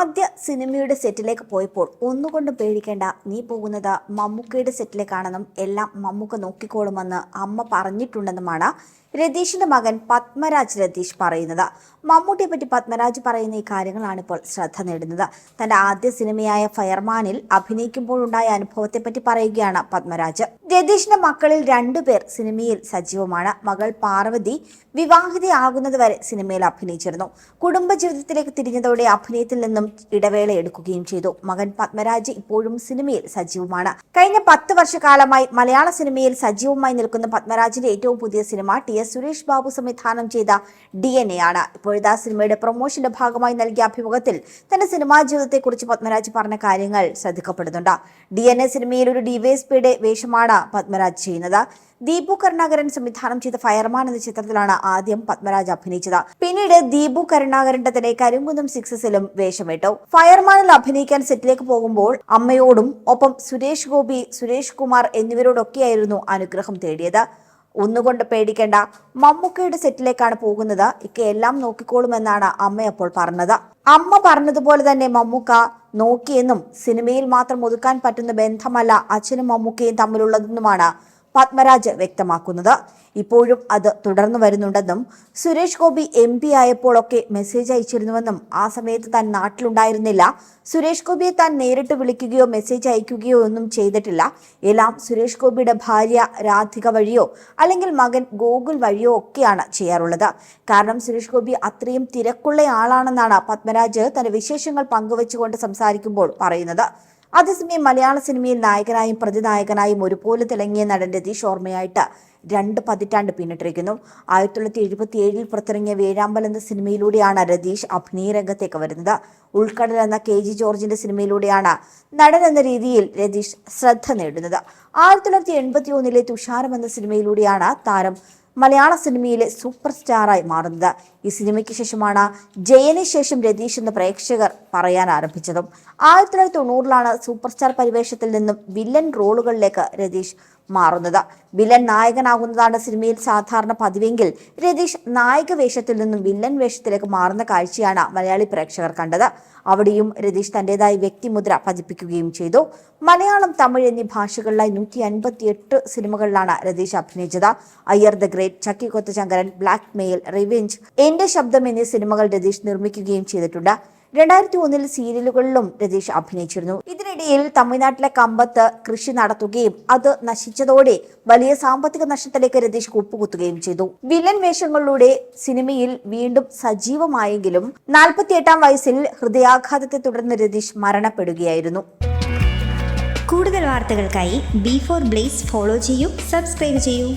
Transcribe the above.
ആദ്യ സിനിമയുടെ സെറ്റിലേക്ക് പോയപ്പോൾ ഒന്നുകൊണ്ടും പേടിക്കേണ്ട നീ പോകുന്നത് മമ്മൂക്കയുടെ സെറ്റിലേക്കാണെന്നും എല്ലാം മമ്മൂക്ക നോക്കിക്കോളുമെന്ന് അമ്മ പറഞ്ഞിട്ടുണ്ടെന്നുമാണ് രതീഷിന്റെ മകൻ പത്മരാജ് രതീഷ് പറയുന്നത്. മമ്മൂട്ടിയെ പറ്റി പത്മരാജ് പറയുന്ന ഈ കാര്യങ്ങളാണ് ഇപ്പോൾ ശ്രദ്ധ നേടുന്നത്. തന്റെ ആദ്യ സിനിമയായ ഫയർമാനിൽ അഭിനയിക്കുമ്പോൾ ഉണ്ടായ അനുഭവത്തെ പറ്റി പറയുകയാണ് പത്മരാജ്. രതീഷിന്റെ മക്കളിൽ രണ്ടുപേർ സിനിമയിൽ സജീവമാണ്. മകൾ പാർവതി വിവാഹിതയാകുന്നതുവരെ സിനിമയിൽ അഭിനയിച്ചിരുന്നു. കുടുംബ ജീവിതത്തിലേക്ക് തിരിഞ്ഞതോടെ അഭിനയത്തിൽ നിന്നും ഇടവേള എടുക്കുകയും ചെയ്തു. മകൻ പത്മരാജ് ഇപ്പോഴും സിനിമയിൽ സജീവമാണ്. കഴിഞ്ഞ പത്ത് വർഷക്കാലമായി മലയാള സിനിമയിൽ സജീവമായി നിൽക്കുന്ന പത്മരാജിന്റെ ഏറ്റവും പുതിയ cinema T S Suresh Babu സംവിധാനം ചെയ്ത ഡി എൻ എ ആണ്. ഇപ്പോഴത്തെ സിനിമയുടെ പ്രൊമോഷന്റെ ഭാഗമായി നൽകിയ അഭിമുഖത്തിൽ തന്റെ സിനിമാ ജീവിതത്തെക്കുറിച്ച് പത്മരാജ് പറഞ്ഞ കാര്യങ്ങൾ ശ്രദ്ധിക്കപ്പെടുന്നുണ്ട്. ഡി എൻ എ സിനിമയിൽ ഒരു ഡിവൈഎസ്പിയുടെ വേഷമാണ് പത്മരാജ് ചെയ്യുന്നത്. ദീപു കരുണാകരൻ സംവിധാനം ചെയ്ത ഫയർമാൻ എന്ന ചിത്രത്തിലാണ് ആദ്യം പത്മരാജ് അഭിനയിച്ചത്. പിന്നീട് ദീപു കരുണാകരന്റെ തന്നെ കരിങ്കുന്നം സിക്സസിലും വേഷമിട്ടു ഫയർമാനിൽ അഭിനയിക്കാൻ സെറ്റിലേക്ക് പോകുമ്പോൾ അമ്മയോടും ഒപ്പം സുരേഷ് ഗോപി സുരേഷ് കുമാർ എന്നിവരോടൊക്കെയായിരുന്നു അനുഗ്രഹം തേടിയത്. ഒന്നുകൊണ്ട് പേടിക്കേണ്ട മമ്മൂക്കയുടെ സെറ്റിലേക്കാണ് പോകുന്നത്. ഇക്ക എല്ലാം നോക്കിക്കോളുമെന്നാണ് അമ്മ അപ്പോൾ പറഞ്ഞത്. അമ്മ പറഞ്ഞതുപോലെ തന്നെ മമ്മൂക്ക നോക്കിയെന്നും സിനിമയിൽ മാത്രം ഒതുക്കാൻ പറ്റുന്ന ബന്ധമല്ല അച്ഛനും മമ്മൂക്കയും തമ്മിലുള്ളതെന്നുമാണ് പത്മരാജ് വ്യക്തമാക്കുന്നത്. ഇപ്പോഴും അത് തുടർന്നു വരുന്നുണ്ടെന്നും സുരേഷ് ഗോപി എം പി ആയപ്പോഴൊക്കെ മെസ്സേജ് അയച്ചിരുന്നുവെന്നും ആ സമയത്ത് താൻ നാട്ടിലുണ്ടായിരുന്നില്ല. സുരേഷ് ഗോപിയെ താൻ നേരിട്ട് വിളിക്കുകയോ മെസ്സേജ് അയക്കുകയോ ഒന്നും ചെയ്തിട്ടില്ല. എല്ലാം സുരേഷ് ഗോപിയുടെ ഭാര്യ രാധിക വഴിയോ അല്ലെങ്കിൽ മകൻ ഗോകുൽ വഴിയോ ഒക്കെയാണ് ചെയ്യാറുള്ളത്. കാരണം സുരേഷ് ഗോപി അത്രയും തിരക്കുള്ള ആളാണെന്നാണ് പത്മരാജ് തന്റെ വിശേഷങ്ങൾ പങ്കുവച്ചുകൊണ്ട് സംസാരിക്കുമ്പോൾ പറയുന്നത്. അതേസമയം മലയാള സിനിമയിൽ നായകനായും പ്രതിനായകനായും ഒരുപോലെ തിളങ്ങിയ നടൻ രതീഷ് ഓർമ്മയായിട്ട് രണ്ട് പതിറ്റാണ്ട് പിന്നിട്ടിരിക്കുന്നു. ആയിരത്തി തൊള്ളായിരത്തി എഴുപത്തി ഏഴിൽ പുറത്തിറങ്ങിയ വേഴാമ്പൽ എന്ന സിനിമയിലൂടെയാണ് രതീഷ് അഭിനയ രംഗത്തേക്ക് വരുന്നത്. ഉൾക്കടൽ എന്ന കെ ജി ജോർജിന്റെ സിനിമയിലൂടെയാണ് നടൻ എന്ന രീതിയിൽ രതീഷ് ശ്രദ്ധ നേടുന്നത്. ആയിരത്തി തൊള്ളായിരത്തി എൺപത്തി ഒന്നിലെ തുഷാരം എന്ന സിനിമയിലൂടെയാണ് താരം മലയാള സിനിമയിലെ സൂപ്പർ സ്റ്റാറായി മാറുന്നത്. ഈ സിനിമയ്ക്ക് ശേഷമാണ് ജയന് ശേഷം രതീഷ് എന്ന് പ്രേക്ഷകർ പറയാൻ ആരംഭിച്ചതും. ആയിരത്തി തൊള്ളായിരത്തി തൊണ്ണൂറിലാണ് സൂപ്പർ സ്റ്റാർ പരിവേഷത്തിൽ നിന്നും വില്ലൻ റോളുകളിലേക്ക് രതീഷ് മാറുന്നത്. വില്ലൻ നായകനാകുന്നതാണ് സിനിമയിൽ സാധാരണ പതിവെങ്കിൽ രതീഷ് നായക വേഷത്തിൽ നിന്നും വില്ലൻ വേഷത്തിലേക്ക് മാറുന്ന കാഴ്ചയാണ് മലയാളി പ്രേക്ഷകർ കണ്ടത്. അവിടെയും രതീഷ് തന്റേതായ വ്യക്തിമുദ്ര പതിപ്പിക്കുകയും ചെയ്തു. മലയാളം തമിഴ് എന്നീ ഭാഷകളിലായി നൂറ്റി അൻപത്തി എട്ട് സിനിമകളിലാണ് രതീഷ് അഭിനയിച്ചത്. Iyer the great Chakki Kothachankaran blackmail revenge എന്റെ ശബ്ദം എന്നീ സിനിമകൾ രതീഷ് നിർമ്മിക്കുകയും ചെയ്തിട്ടുണ്ട്. രണ്ടായിരത്തി ഒന്നിൽ സീരിയലുകളിലും രതീഷ് അഭിനയിച്ചിരുന്നു. ഇതിനിടയിൽ തമിഴ്നാട്ടിലെ കമ്പത്ത് കൃഷി നടത്തുകയും അത് നശിച്ചതോടെ വലിയ സാമ്പത്തിക നഷ്ടത്തിലേക്ക് രതീഷ് കൂപ്പുകുത്തുകയും ചെയ്തു. വില്ലൻ വേഷങ്ങളിലൂടെ സിനിമയിൽ വീണ്ടും സജീവമായെങ്കിലും നാൽപ്പത്തിയെട്ടാം വയസ്സിൽ ഹൃദയാഘാതത്തെ തുടർന്ന് രതീഷ് മരണപ്പെടുകയായിരുന്നു. കൂടുതൽ വാർത്തകൾക്കായി ബി ഫോർ ബ്ലേസ് ഫോളോ ചെയ്യൂ സബ്സ്ക്രൈബ് ചെയ്യൂ.